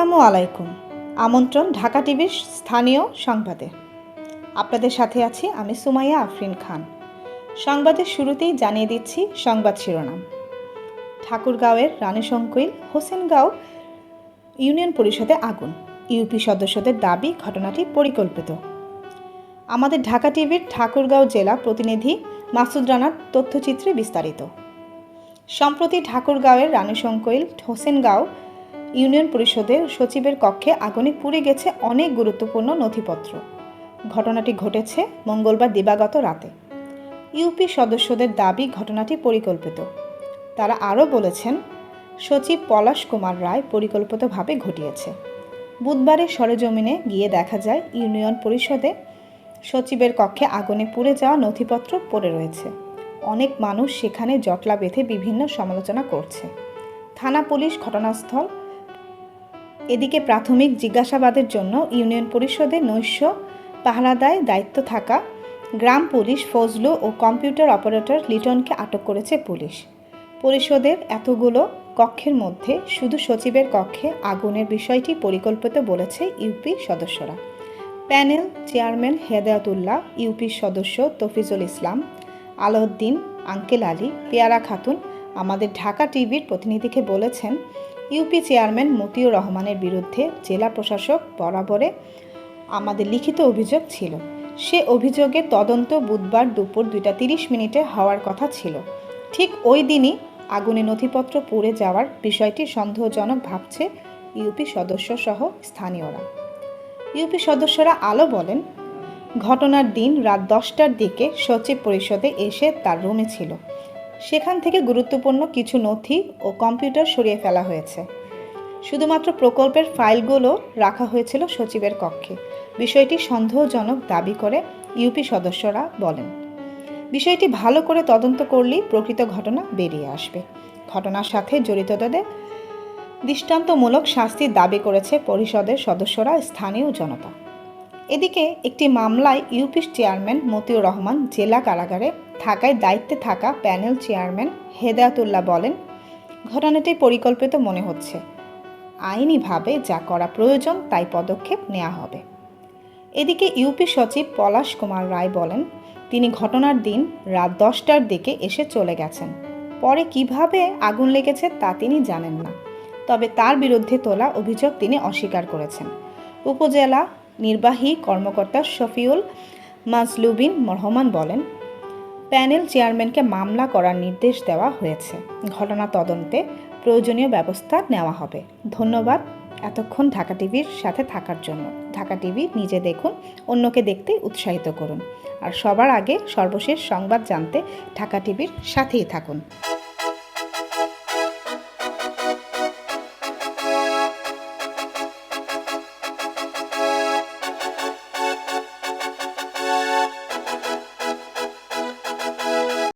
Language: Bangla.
আলাইকুম। আমন্ত্রণ ঢাকা টিভির স্থানীয় সংবাদে। আপনাদের সাথে আছি আমি সুমাইয়া আফরিন খান। সংবাদের শুরুতেই জানিয়ে দিচ্ছি সংবাদ শিরোনাম। ঠাকুরগাঁওয়ের রানীশঙ্কইল হোসেনগাঁও ইউনিয়ন পরিষদে আগুন। ইউপি সদস্যদের দাবি ঘটনাটি পরিকল্পিত। আমাদের ঢাকা টিভির ঠাকুরগাঁও জেলা প্রতিনিধি মাসুদ রানার তথ্যচিত্রে বিস্তারিত। সম্প্রতি ঠাকুরগাঁওয়ের রানীশঙ্কইল হোসেনগাঁও ইউনিয়ন পরিষদের সচিবের কক্ষে আগুনে পুড়ে গেছে অনেক গুরুত্বপূর্ণ নথিপত্র। ঘটনাটি ঘটেছে মঙ্গলবার দিবাগত রাতে। ইউপি সদস্যদের দাবি ঘটনাটি পরিকল্পিত। তারা আরও বলেছেন, সচিব পলাশ কুমার রায় পরিকল্পিতভাবে ঘটিয়েছে। বুধবারে সরেজমিনে গিয়ে দেখা যায়, ইউনিয়ন পরিষদে সচিবের কক্ষে আগুনে পুড়ে যাওয়া নথিপত্র পড়ে রয়েছে। অনেক মানুষ সেখানে জটলা বেঁধে বিভিন্ন সমালোচনা করছে। থানা পুলিশ ঘটনাস্থল এদিকে প্রাথমিক জিজ্ঞাসাবাদের জন্য ইউনিয়ন পরিষদে নৈশ পাহারাদায় দায়িত্ব থাকা গ্রাম পুলিশ, ফজলু ও কম্পিউটার অপারেটর লিটনকে আটক করেছে পুলিশ। পরিষদের এতগুলো কক্ষের মধ্যে শুধু সচিবের কক্ষে আগুনের বিষয়টি পরিকল্পিত বলেছে ইউপি সদস্যরা। প্যানেল চেয়ারম্যান হেদায়তুল্লাহ ইউপির সদস্য তফিজুল ইসলাম, আলাউদ্দিন, আঙ্কেল আলী, পেয়ারা খাতুন, আমাদের ঢাকা টিভির প্রতিনিধিকে বলেছেন ইউপি চেয়ারম্যান মতিউর রহমানের বিরুদ্ধে জেলা প্রশাসক বরাবরে আমাদের লিখিত অভিযোগ ছিল। সে অভিযোগের তদন্ত বুধবার দুপুর দুইটা তিরিশ মিনিটে হওয়ার কথা ছিল। ঠিক ওই দিনই আগুনে নথিপত্র পুড়ে যাওয়ার বিষয়টি সন্দেহজনক ভাবছে ইউপি সদস্য সহ স্থানীয়রা। ইউপি সদস্যরা আলো বলেন, ঘটনার দিন রাত দশটার দিকে সচিব পরিষদে এসে তার রুমে ছিল। সেখান থেকে গুরুত্বপূর্ণ কিছু নথি ও কম্পিউটার সরিয়ে ফেলা হয়েছে। শুধুমাত্র প্রকল্পের ফাইলগুলো রাখা হয়েছিল সচিবের কক্ষে। বিষয়টি সন্দেহজনক দাবি করে ইউপি সদস্যরা বলেন। বিষয়টি ভালো করে তদন্ত করলেই প্রকৃত ঘটনা বেরিয়ে আসবে। ঘটনার সাথে জড়িতদের দৃষ্টান্তমূলক শাস্তির দাবি করেছে পরিষদের সদস্যরা স্থানীয় জনতা। এদিকে একটি মামলায় ইউপির চেয়ারম্যান মতিউর রহমান জেলা কারাগারে থাকায় দায়িত্বে থাকা প্যানেল চেয়ারম্যান হেদায়তুল্লাহ বলেন, ঘটনাটি পরিকল্পিত মনে হচ্ছে। আইনিভাবে যা করা প্রয়োজন তাই পদক্ষেপ নেওয়া হবে। এদিকে ইউপি সচিব পলাশ কুমার রায় বলেন, তিনি ঘটনার দিন রাত দশটার দিকে এসে চলে গেছেন। পরে কীভাবে আগুন লেগেছে তা তিনি জানেন না। তবে তার বিরুদ্ধে তোলা অভিযোগ তিনি অস্বীকার করেছেন। উপজেলা নির্বাহী কর্মকর্তা শফিউল মাজলুবিন রহমান বলেন, প্যানেল চেয়ারম্যানকে মামলা করার নির্দেশ দেওয়া হয়েছে। ঘটনা তদন্তে প্রয়োজনীয় ব্যবস্থা নেওয়া হবে। ধন্যবাদ। এতক্ষণ ঢাকা টিভির সাথে থাকার জন্য। ঢাকা টিভি নিজে দেখুন, অন্যকে দেখতে উৎসাহিত করুন। আর সবার আগে সর্বশেষ সংবাদ জানতে ঢাকা টিভির সাথেই থাকুন।